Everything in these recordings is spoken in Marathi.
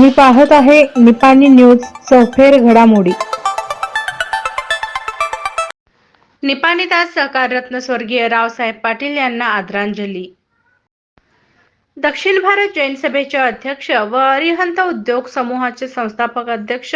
तुम्ही पाहत आहे निपाणी न्यूज सौफेर घडामोडी. निपाणीत आज सहकार रत्न स्वर्गीय रावसाहेब पाटील यांना आदरांजली. दक्षिण भारत जैन सभेचे अध्यक्ष व अरिहंत उद्योग समूहाचे संस्थापक अध्यक्ष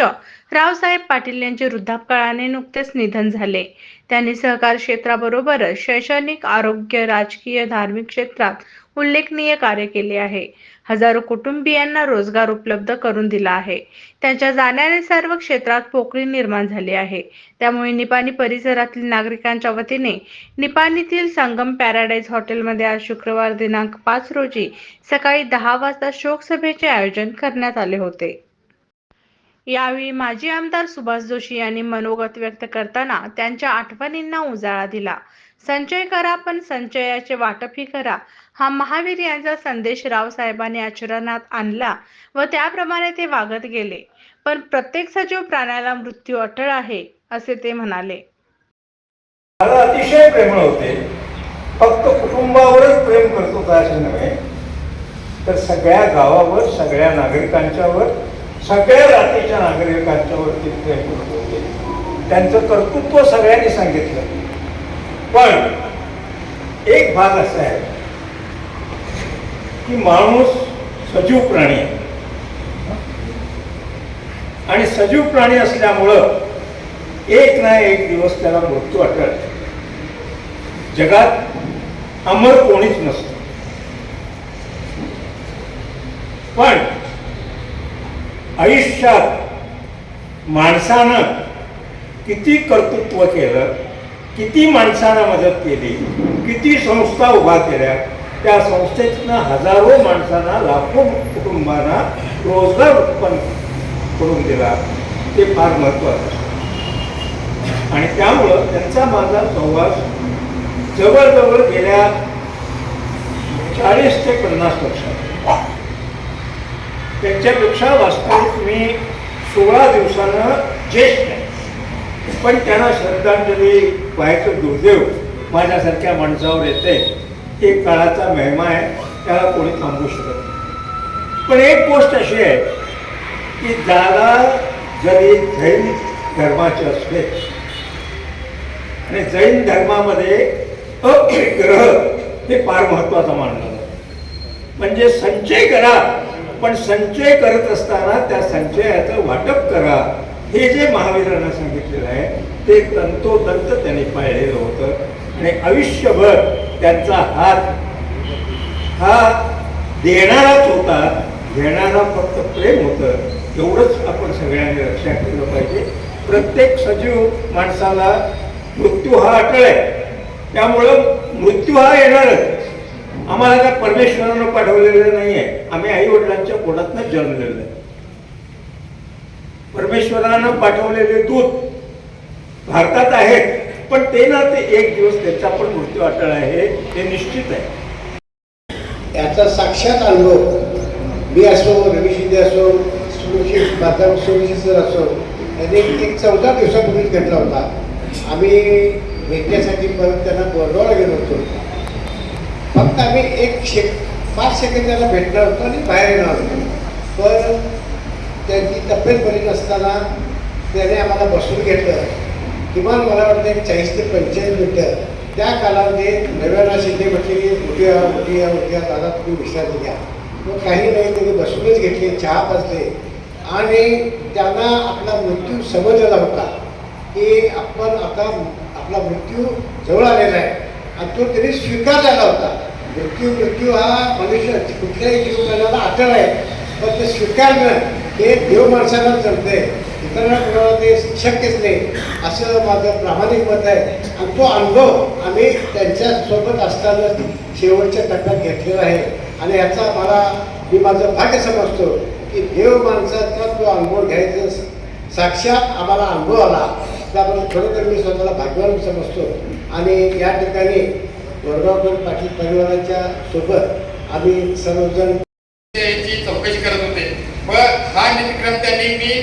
रावसाहेब पाटील यांचे वृद्धापकाळाने नुकतेच निधन झाले. त्यांनी सहकार क्षेत्राबरोबरच शैक्षणिक आरोग्य राजकीय धार्मिक क्षेत्रात उल्लेखनीय कार्य केले आहे. हजारो कुटुंबियांना रोजगार उपलब्ध करून दिला आहे. त्यांच्या जाण्याने सर्व क्षेत्रात पोकळी निर्माण झाली आहे. त्यामुळे निपाणी परिसरातील नागरिकांच्या वतीने निपाणीतील संगम पॅराडाईज हॉटेलमध्ये आज शुक्रवार दिनांक पाच रोजी सकाळी दहा वाजता शोकसभेचे आयोजन करण्यात आले होते. यावेळी माजी आमदार सुभाष जोशी यांनी मनोगत व्यक्त करताना त्यांच्या आठवणींना उजाळा दिला. संचय करा पण संचयाचे वाटपही करा हा महावीर यांचा संदेश रावसाहेबांनी आचरणात आणला व त्याप्रमाणे ते वागत गेले. पण प्रत्येक सजीव प्राण्याला मृत्यू अटळ आहे असे ते म्हणाले. अतिशय प्रेमळ होते. फक्त कुटुंबावरच प्रेम करतो असे नव्हे. तर सगळ्या गावावर सगळ्या नागरिकांच्यावर सगळ्या जातीच्या नागरिकांच्यावर ते. होते त्यांचं कर्तृत्व सगळ्यांनी सांगितलं. पण एक भाग असा आहे की माणूस सजीव प्राणी आहे. आणि सजीव प्राणी असल्यामुळं एक ना एक दिवस त्याला मृत्यू अटळ जगात अमर कोणीच नसतं. पण आयुष्यात माणसानं किती कर्तृत्व केलं किती माणसानं मदत केली किती संस्था उभा केल्या त्या संस्थेतनं हजारो माणसांना लाखो कुटुंबांना रोजगार उत्पन्न करून दिला. ते फार महत्त्वाचं आणि त्यामुळं त्यांचा माझा सहवास जवळजवळ गेल्या चाळीस ते पन्नास वर्षात. त्यांच्यापेक्षा वास्तविक मी सोळा दिवसानं ज्येष्ठ आहे. पण त्यांना श्रद्धांजली व्हायचं दुर्दैव माझ्यासारख्या माणसावर येते. एक काळाचा महिमा आहे त्याला कोणी थांबू शकत नाही. पण एक गोष्ट अशी आहे की दादा जरी जैन धर्माचे असले आणि जैन धर्मामध्ये अग्रह हे फार महत्वाचं मानलं जातं. म्हणजे संचय करा. पण संचय करत असताना त्या संचयाचं वाटप करा. हे जे महावीरांना सांगितलेलं आहे ते तंतोतंत त्यांनी पाळलेलं होतं. आणि आयुष्यभर त्यांचा हात हा देणाराच होता. घेणारा फक्त प्रेम होतं. एवढंच आपण सगळ्यांनी लक्षात ठेवलं पाहिजे. प्रत्येक सजीव माणसाला मृत्यू हा अटळ आहे. त्यामुळं मृत्यू हा येणारच. आम्हाला काय परमेश्वरानं पाठवलेलं नाही आहे आम्ही आई वडिलांच्या पोटातनं जन्मलेलं आहे. परमेश्वरानं पाठवलेले दूत भारतात आहेत पण ते ना ते एक दिवस त्याचा पण मृत्यू अटळ आहे हे निश्चित आहे. याचा साक्षात अनुभव मी असो रवी शिंदे असो सुरक्षित माता सुरक्षित सर असो त्यांनी एक चौदा दिवसापूर्वीच घेतला होता. आम्ही भेटण्यासाठी परत त्यांना बोलवायला गेलो होतो. फक्त आम्ही एक शेक पाच सेकंद त्याला भेटणार होतो आणि बाहेर येणार होतो. पण त्यांची तब्येत बरी नसताना त्याने आम्हाला बसून घेतलं. किमान मला वाटतं एक चाळीस ते पंचेचाळीस मिनटं त्या कालावधीत नव्याना शिंदे म्हटले की उठ्या उठ्या उठ्या दादा तुम्ही विश्रांती घ्या. मग काही नाही त्यांनी बसूनच घेतले चहा पाजले. आणि त्यांना आपला मृत्यू समजलेला होता की आपण आता आपला मृत्यू जवळ आलेला आहे. आणि तो त्यांनी स्वीकारलेला होता. मृत्यू मृत्यू हा मनुष्य कुठल्याही जीवनाला अटळ आहे. पण ते स्वीकारणं हे देव माणसाला जमते इतरांना कोणाला ते शक्यच नाही. असं माझं प्रामाणिक मत आहे. आणि तो अनुभव आम्ही त्यांच्यासोबत असताना शेवटच्या टप्प्यात घेतलेला आहे. आणि याचा मला मी माझं भाग्य समजतो की देव माणसाचा तो अनुभव घ्यायचा साक्षात आम्हाला अनुभव आला. त्यामुळे खरोखर मी स्वतःला भाग्यवान समजतो. आणि या ठिकाणी वडगावकर पाटील परिवाराच्या सोबत आम्ही सर्वजण याची चौकशी करत होते. व हा नित्यक्रम त्यांनी मी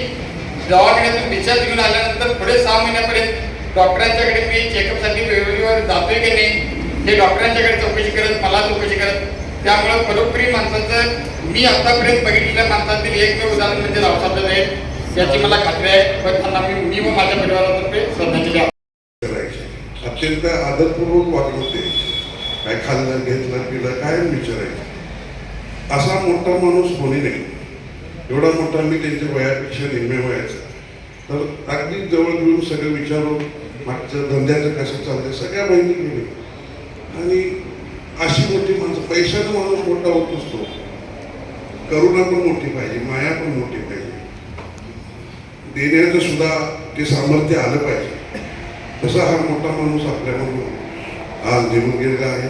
दवाखान्यातून डिस्चार्ज घेऊन आल्यानंतर पुढे सहा महिन्यापर्यंत डॉक्टरांच्याकडे मी चेकअपसाठी वेळेवर जातोय की नाही हे डॉक्टरांच्याकडे चौकशी करत मला चौकशी करत. त्यामुळं परोपरी माणसाचं मी आतापर्यंत बघितलेल्या माणसातील एकमेव उदाहरण म्हणजे रावसाहेब आहे याची मला खात्री आहे. पण त्यांना मी मी व माझ्या परिवारातर्फे श्रद्धांजली अत्यंत आदरपूर्वक वागवते काय खाल्लं घेतलं पिलं काय विचारायचं? असा मोठा माणूस कोणी नाही. एवढा मोठा मी त्यांच्या वयापेक्षा निम्मे वयाचा. तर अगदी जवळ घेऊन सगळं विचारून मागचं धंद्याचं कसं चालतं सगळ्या माहिती केली. आणि अशी मोठी माणसं पैशाचा माणूस मोठा होत असतो. करुणा पण मोठी पाहिजे माया पण मोठी पाहिजे. देण्याचं सुद्धा ते सामर्थ्य आलं पाहिजे. तसा हा मोठा माणूस आपल्यामधून आज निघून गेलेला आहे.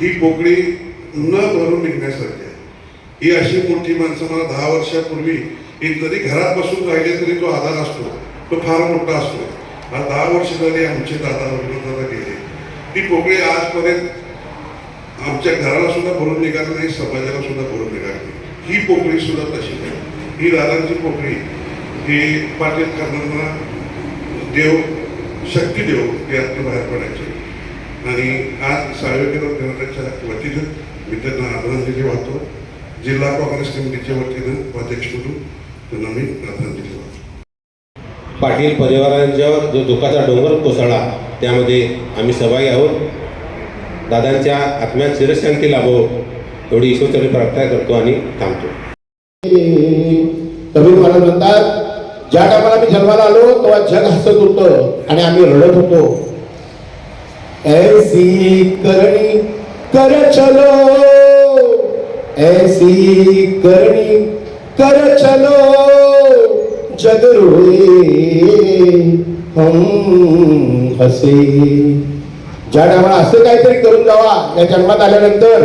ही पोकळी न भरून निघण्यासारखी आहे. ही अशी मोठी माणसं मला दहा वर्षापूर्वी एक जरी घरात बसून राहिले तरी तो आधार असतो. तो फार मोठा असतो. आज दहा वर्ष झाली आमचे दादा दादा गेले. ती पोकळी आजपर्यंत आमच्या घराला सुद्धा भरून निघाली नाही समाजाला सुद्धा भरून निघाली ही पोकळी सुद्धा तशी नाही. ही दादांची पोकळी. ही पाटील करणारा देव शक्ती देव यातून बाहेर पडायचे. आणि आज सावेकरण घराण्याच्या वतीनं मी त्यांना आदरांजली वाहतो. जिल्हा काँग्रेस कमिटीच्या वतीनं अध्यक्ष म्हणून त्यांना मी आदरांजली वाहतो. पाटील परिवारांच्यावर जो दुःखाचा डोंगर कोसळला त्यामध्ये आम्ही सहभागी आहोत. दादांच्या आत्म्यात चिरशांती लाभो एवढी ईश्वरचरणी प्रार्थना करतो आणि थांबतो. कबीर महाराज म्हणतात ज्या टायमाला मी जन्माला आलो तेव्हा जग हसत होतं आणि आम्ही रडत होतो. ऐसी करणी कर चलो. ऐसी करणी कर चलो. जग रोए हम हसे. ज्या टायमाला असं काहीतरी करून जावा या जन्मात आल्यानंतर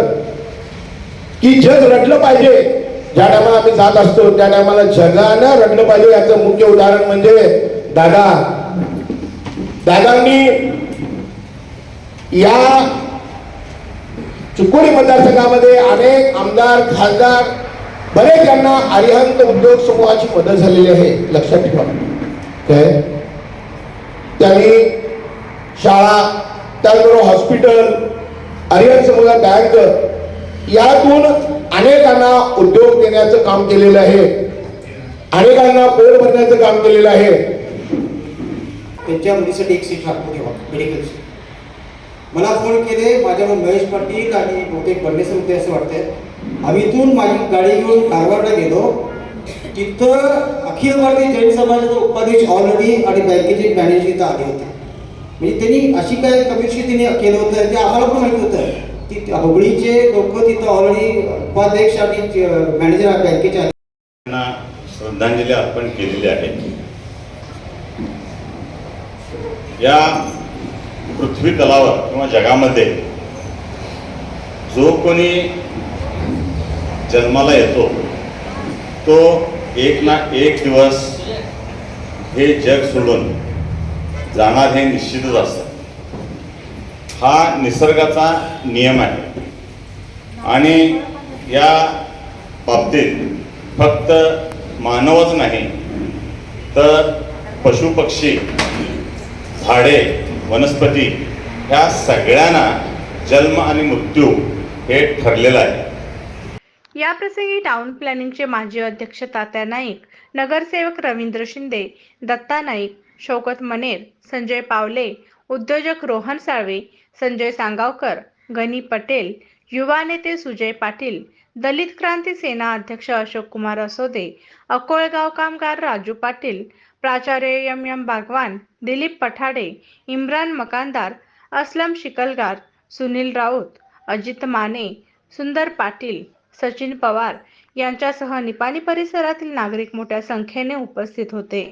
की जग रडलं पाहिजे. ज्या टायमाला आम्ही जात असतो त्या टायमाला जगानं रडलं पाहिजे. याचं मुख्य उदाहरण म्हणजे दादा. दादांनी या चिकोडी मतदारसंघामध्ये अनेक आमदार खासदार बरेच यांना अरिहंत उद्योग समूहाची मदत झालेली आहे. लक्षात ठेवा. काय त्यांनी शाळा त्याचबरोबर हॉस्पिटल अरिहंत समूह बँक यातून अनेकांना उद्योग देण्याचं काम केलेलं आहे. अनेकांना पोट भरण्याचं काम केलेलं आहे. त्यांच्या मुलीसाठी एक सीट राखून ठेवा मेडिकलची मला फोन केले मग महेश पाटील आणि बहुतेक परमेश्वर होते असं वाटतंय. आम्ही इथून माझी गाडी घेऊन कारवारला गेलो. तिथं अखिल भारतीय जैन समाजाचा उपाध्यक्ष ऑलरेडी आणि बँकेचे मॅनेजर इथं आले होते. म्हणजे त्यांनी अशी काय कमिशन त्यांनी केलं होतं ते आम्हाला पण माहिती होतं. ती हुबळीचे लोक तिथं ऑलरेडी उपाध्यक्ष आणि मॅनेजर बँकेच्या श्रद्धांजली अर्पण केलेली आहे. या पृथ्वी तलावर किंवा जगामध्ये जो कोणी जन्माला येतो तो एक ना एक दिवस हे जग सोडून जाणार हे निश्चितच असतं. हा निसर्गाचा नियम आहे. आणि या बाबतीत फक्त मानवच नाही तर पशुपक्षी झाडे वनस्पती ह्या सगळ्यांना जन्म आणि मृत्यू हे ठरलेलं आहे. या प्रसंगी टाउन प्लॅनिंगचे माजी अध्यक्ष तात्या नाईक नगरसेवक रवींद्र शिंदे दत्ता नाईक शौकत मनेर संजय पावले उद्योजक रोहन साळवे संजय सांगावकर गनी पटेल युवा नेते सुजय पाटील दलित क्रांती सेना अध्यक्ष अशोक कुमार असोदे अकोळगाव कामगार राजू पाटील प्राचार्य एम एम बागवान दिलीप पठाडे इम्रान मकानदार असलम शिकलगार सुनील राऊत अजित माने सुंदर पाटील सचिन पवार यांच्यासह निपाणी परिसरातील नागरिक मोठ्या संख्येने उपस्थित होते.